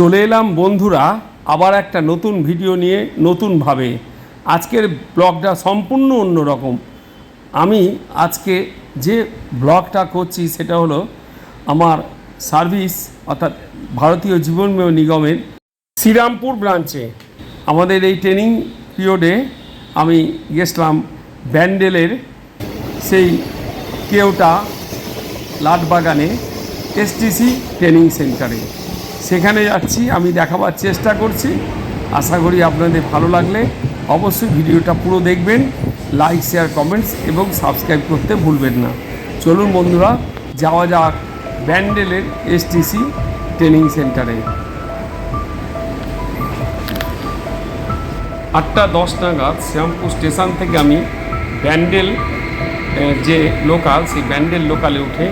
চলে এলাম বন্ধুরা, আবার একটা নতুন ভিডিও নিয়ে নতুনভাবে। আজকের ব্লগটা সম্পূর্ণ অন্যরকম। আমি আজকে যে ব্লগটা করছি সেটা হলো আমার সার্ভিস, অর্থাৎ ভারতীয় জীবন বীমা নিগমের শ্রীরামপুর ব্রাঞ্চে। আমাদের এই ট্রেনিং পিরিয়ডে আমি গেছিলাম ব্যান্ডেলের সেই কেওটা লাটবাগানে এসটিসি ট্রেনিং সেন্টারে। সেখানে যাচ্ছি, আমি দেখাবার চেষ্টা করছি। আশা করি আপনাদের ভালো লাগলে অবশ্যই ভিডিওটা পুরো দেখবেন লাইক শেয়ার কমেন্টস এবং সাবস্ক্রাইব করতে ভুলবেন না। চলুন বন্ধুরা, যাওয়া যাক ব্যান্ডেলের এসটিসি ট্রেনিং সেন্টারে। আটটা দশ নাগাদ শ্যামপুর স্টেশন থেকে আমি ব্যান্ডেল যে লোকাল সেই ব্যান্ডেল লোকালে উঠে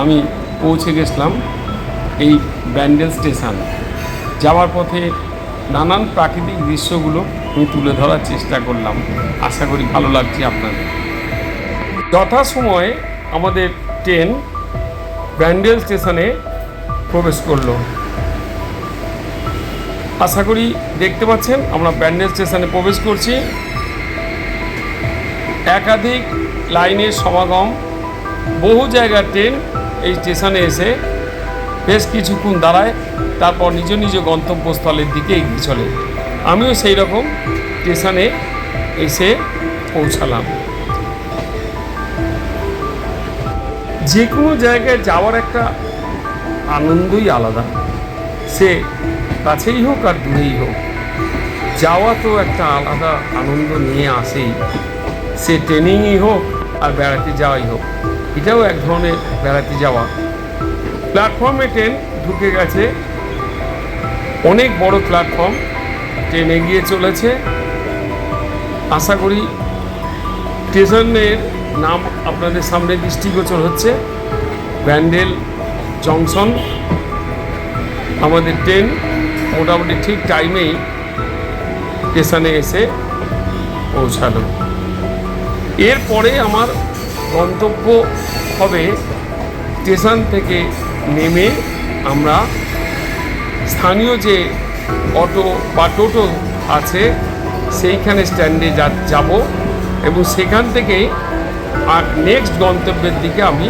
আমি পৌঁছে গেছিলাম। এই ব্যান্ডেল স্টেশন। যাওয়ার পথে নানান প্রাকৃতিক দৃশ্যগুলো আমি তুলে ধরার চেষ্টা করলাম। আশা করি ভালো লাগছে আপনাদের। যথাসময়ে আমাদের ট্রেন ব্যান্ডেল স্টেশনে প্রবেশ করল। আশা করি দেখতে পাচ্ছেন, আমরা ব্যান্ডেল স্টেশনে প্রবেশ করছি। একাধিক লাইনের সমাগম। বহু জায়গার ট্রেন এই স্টেশনে এসে বেশ কিছুক্ষণ দাঁড়ায়, তারপর নিজ নিজ গন্তব্যস্থলের দিকে এগিয়ে চলে। আমিও সেই রকম স্টেশনে এসে পৌঁছালাম। যে কোনো জায়গায় যাওয়ার একটা আনন্দই আলাদা। সে কাছেই হোক আর দূরেই হোক। যাওয়া তো একটা আলাদা আনন্দ নিয়ে আসেই। সে ট্রেনিংই হোক আর বেড়াতে যাওয়াই হোক। এটাও এক ধরনের বেড়াতে যাওয়া। প্ল্যাটফর্মে ট্রেন ঢুকে গেছে। অনেক বড় প্ল্যাটফর্ম ট্রেন এগিয়ে চলেছে। আশা করি স্টেশনের নাম আপনাদের সামনে দৃষ্টিগোচর হচ্ছে। ব্যান্ডেল জংশন, আমাদের ট্রেন মোটামুটি ঠিক টাইমেই স্টেশনে এসে পৌঁছালো। এরপরে আমার গন্তব্য হবে স্টেশন থেকে নেমে আমরা স্থানীয় যে অটো বা টোটো আছে, সেইখানে স্ট্যান্ডে যা, যাব এবং সেখান থেকে আর নেক্সট গন্তব্যের দিকে আমি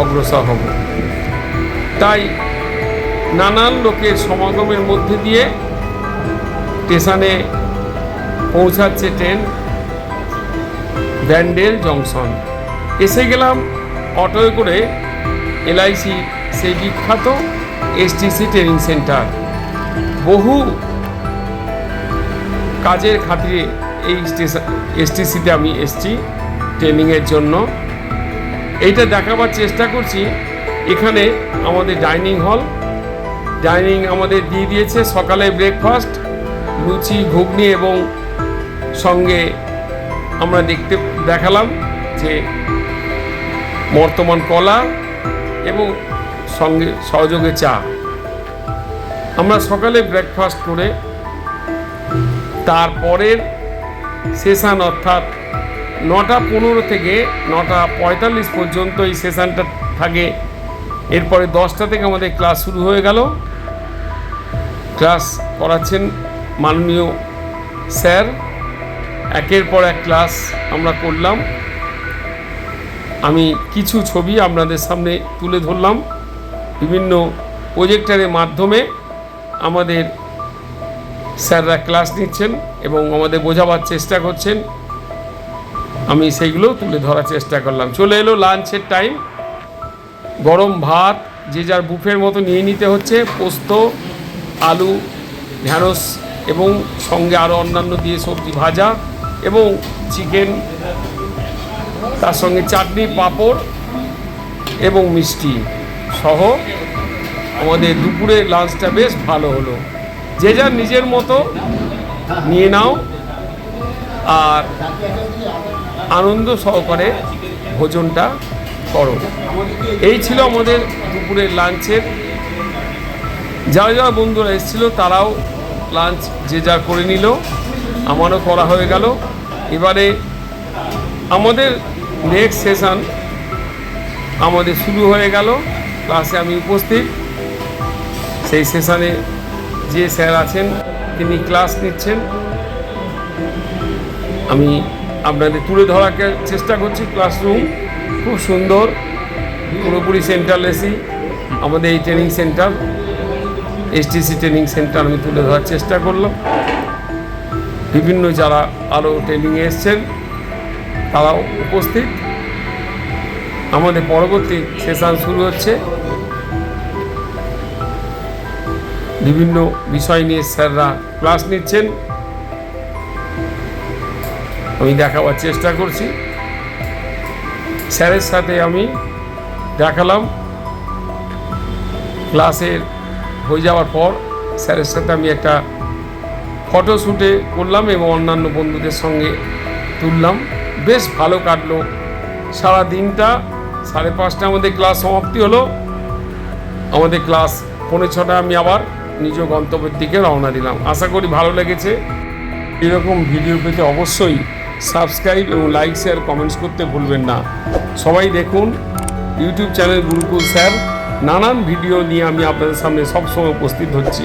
অগ্রসর হব। তাই নানান লোকের সমাগমের মধ্যে দিয়ে স্টেশনে পৌঁছাচ্ছে ট্রেন ব্যান্ডেল জংশন। এসে গেলাম অটোয় করে এলআইসি সেই বিখ্যাত এসটিসি ট্রেনিং সেন্টার। বহু কাজের খাতিরে এই এসটিসিতে আমি এসছি ট্রেনিংয়ের জন্য। এইটা দেখাবার চেষ্টা করছি, এখানে আমাদের ডাইনিং হল। ডাইনিং আমাদের দিয়ে দিয়েছে সকালে ব্রেকফাস্ট, লুচি, ঘুগনি এবং সঙ্গে আমরা দেখতে, দেখালাম যে বর্তমান কলা এবং সঙ্গে সহযোগে চা। আমরা সকালে ব্রেকফাস্ট করে তারপরের সেশান অর্থাৎ নটা পনেরো থেকে নটা পঁয়তাল্লিশ পর্যন্ত এই সেশানটা থাকে। এরপরে দশটা থেকে আমাদের ক্লাস শুরু হয়ে গেল। ক্লাস করাচ্ছেন মাননীয় স্যার। একের পর এক ক্লাস আমরা করলাম। আমি কিছু ছবি আপনাদের সামনে তুলে ধরলাম। বিভিন্ন প্রজেক্টারের মাধ্যমে আমাদের স্যাররা ক্লাস নিচ্ছেন এবং আমাদের বোঝাবার চেষ্টা করছেন। আমি সেইগুলো তুলে ধরার চেষ্টা করলাম। চলে এলো লাঞ্চের টাইম গরম ভাত, যে যার বুফের মতো নিয়ে নিতে হচ্ছে, পোস্ত, আলু, ঢ্যাঁড়স এবং সঙ্গে আরও অন্যান্য দিয়ে সবজি ভাজা এবং চিকেন তার সঙ্গে চাটনি, পাঁপড় এবং মিষ্টি। সহ আমাদের দুপুরে লাঞ্চটা বেশ ভালো হলো। যে যার নিজের মতো নিয়ে নাও আর আনন্দ সহকারে ভোজনটা করো। এই ছিল আমাদের দুপুরের লাঞ্চের যারা যারা বন্ধুরা এসেছিল, তারাও লাঞ্চ যে যা করে নিল, আমারও করা হয়ে গেল। এবারে আমাদের নেক্সট সেশন আমাদের শুরু হয়ে গেল। ক্লাসে আমি উপস্থিত। সেই সেশনে যে স্যার আছেন, তিনি ক্লাস নিচ্ছেন। আমি আপনাদের তুলে ধরার চেষ্টা করছি ক্লাসরুম। খুব সুন্দর। পুরোপুরি সেন্ট্রাল এসি আমাদের এই training centre, STC training centre আমি তুলে ধরার চেষ্টা করলাম। বিভিন্ন যারা আরও ট্রেনিংয়ে এসছেন, তারাও উপস্থিত। আমাদের পরবর্তী সেশন শুরু হচ্ছে। বিভিন্ন বিষয় নিয়ে স্যাররা ক্লাস নিচ্ছেন। আমি দেখাবার চেষ্টা করছি। স্যারের সাথে আমি দেখালাম। ক্লাসের হয়ে যাওয়ার পর স্যারের সাথে আমি একটা ফটো শ্যুটে করলাম এবং অন্যান্য বন্ধুদের সঙ্গে তুললাম। বেশ ভালো কাটলো। সারা দিনটা সাড়ে পাঁচটা আমাদের ক্লাস সমাপ্তি হলো। আমাদের ক্লাস পৌনে ছটা আমি আবার নিজ গন্তব্যের দিকে রওনা দিলাম। আশা করি ভালো লেগেছে। এরকম ভিডিও পেতে অবশ্যই সাবস্ক্রাইব এবং লাইক, শেয়ার, কমেন্টস করতে ভুলবেন না। সবাই দেখুন ইউটিউব চ্যানেল গুরুকুল স্যার। নানান ভিডিও নিয়ে আমি আপনাদের সামনে সবসময় উপস্থিত হচ্ছি।